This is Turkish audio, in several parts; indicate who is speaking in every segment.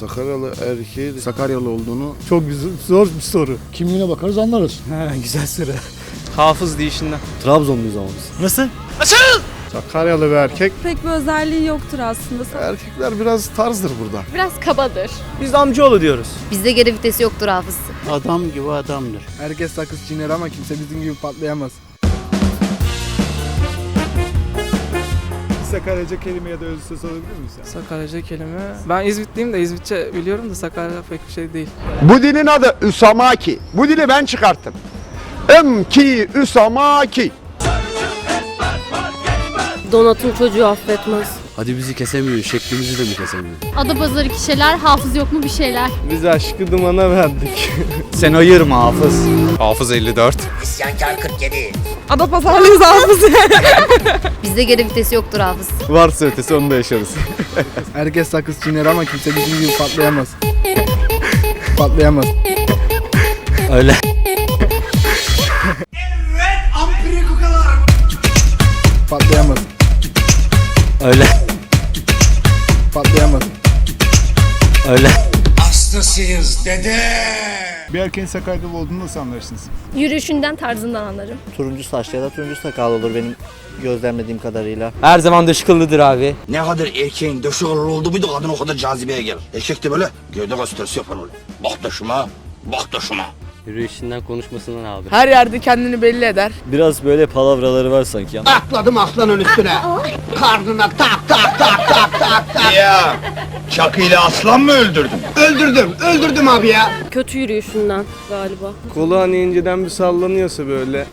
Speaker 1: Sakaryalı erkeği
Speaker 2: Sakaryalı olduğunu
Speaker 3: Çok güzel, zor bir soru.
Speaker 2: kimliğine bakarız anlarız.
Speaker 3: Güzel soru.
Speaker 4: Hafız deyişinden.
Speaker 2: Trabzonluyuz ama biz.
Speaker 3: Nasıl?
Speaker 1: Sakaryalı bir erkek.
Speaker 5: Pek bir özelliği yoktur aslında.
Speaker 1: Erkekler biraz tarzdır burada.
Speaker 6: Biraz kabadır.
Speaker 4: Biz de amcaoğlu diyoruz.
Speaker 6: Bizde geri vitesi yoktur hafız.
Speaker 2: Adam gibi adamdır.
Speaker 3: Herkes sakız çiğner ama kimse bizim gibi patlayamaz. Sakaryaca kelime ya da özlü söz olabilir mi sen?
Speaker 4: Sakaryaca kelime. Ben İzmitliyim de İzmitçe biliyorum da Sakarya pek bir şey değil.
Speaker 7: Bu dilin adı Üsamaki. Bu dili ben çıkarttım. Emki Üsamaki.
Speaker 6: Donat'ın çocuğu affetmez.
Speaker 2: Hadi bizi kesemiyor, şeklimizi de mi kesemiyor?
Speaker 6: Adapazarı kişiler hafız yok mu bir şeyler.
Speaker 1: Biz aşkı dumana verdik.
Speaker 4: Sen ayırma Hafız.
Speaker 8: Hafız 54.
Speaker 5: Adapazarlıyız hafız.
Speaker 6: Bizde geri vitesi yoktur hafız.
Speaker 1: Varsa ötesi onu da yaşarız.
Speaker 3: Herkes sakız çiğner ama kimse bizim gibi patlayamaz. patlayamaz.
Speaker 4: Öyle.
Speaker 3: Bir erkeğin Sakarya'da olduğunu nasıl anlarsınız?
Speaker 6: Yürüyüşünden tarzından anlarım.
Speaker 9: Turuncu saçlı ya da turuncu sakallı olur benim gözlemlediğim kadarıyla.
Speaker 4: Her zaman dışkıllıdır abi.
Speaker 10: Ne kadar erkeğin olur oldu muydu kadın o kadar cazibeye gelir. Erkek de böyle gövde gösterisi yapan olur. Bak da şuna, bak da şuna.
Speaker 2: Yürüyüşünden konuşmasından abi.
Speaker 4: Her yerde kendini belli eder.
Speaker 2: Biraz böyle palavraları var sanki.
Speaker 7: Atladım aslanın üstüne. Karnına tak tak tak tak tak tak.
Speaker 10: Ya çakıyla aslan mı öldürdün?
Speaker 7: Öldürdüm, öldürdüm abi ya.
Speaker 6: Kötü yürüyüşünden galiba.
Speaker 1: Kolu hani inceden bir sallanıyorsa böyle.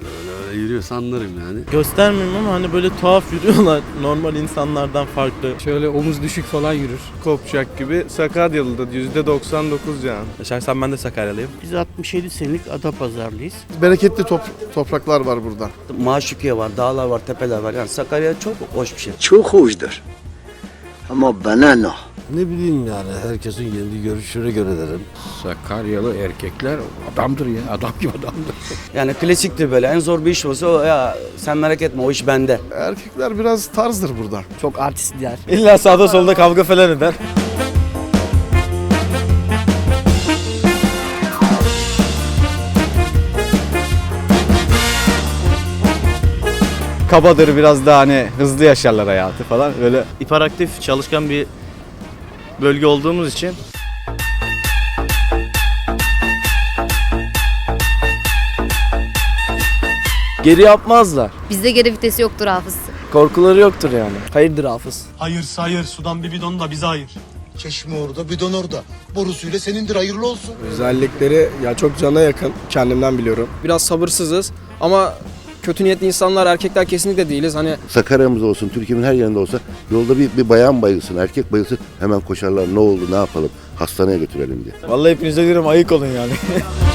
Speaker 2: Yürüyorsa anlarım yani.
Speaker 9: Göstermiyorum ama hani böyle tuhaf yürüyorlar normal insanlardan farklı.
Speaker 4: Şöyle omuz düşük falan yürür.
Speaker 1: Kopacak gibi. Sakaryalı'da %99 can.
Speaker 4: Şahsen ben de Sakaryalıyım.
Speaker 9: Biz 67 senelik Adapazarlıyız.
Speaker 1: Bereketli top- topraklar var burada.
Speaker 2: Maşukiye var, dağlar var, tepeler var. Yani Sakarya çok hoş bir şey.
Speaker 7: Çok hoşdur. Ama bana ne?
Speaker 2: Ne bileyim yani herkesin kendi görüşüne göre derim.
Speaker 1: Sakaryalı erkekler adamdır ya. Adam gibi adamdır.
Speaker 2: Yani klasiktir böyle. En zor bir iş olsa o ya sen merak etme o iş bende.
Speaker 1: Erkekler biraz tarzdır burada.
Speaker 9: Çok artistler.
Speaker 4: İlla sağda solda kavga falan eder. Kabadır biraz daha hani hızlı yaşarlar hayatı falan böyle.
Speaker 9: Hiperaktif, çalışkan bir bölge olduğumuz için
Speaker 4: Geri yapmazlar.
Speaker 6: Bizde geri vitesi yoktur hafız.
Speaker 4: Korkuları yoktur yani. Hayırdır Hafız?
Speaker 3: Hayır sayır sudan bir bidon da bize hayır.
Speaker 7: Çeşme orada, bidon orada. Borusuyla senindir hayırlı olsun.
Speaker 3: Özellikleri ya çok cana yakın. Kendimden biliyorum.
Speaker 4: Biraz sabırsızız ama kötü niyetli insanlar erkekler kesinlikle değiliz. Hani
Speaker 1: Sakarya'mızda olsun, Türkiye'nin her yerinde olsa yolda bir, bir bayan bayılsın, erkek bayılsın hemen koşarlar ne oldu ne yapalım hastaneye götürelim diye.
Speaker 4: vallahi hepinize diyorum ayık olun yani.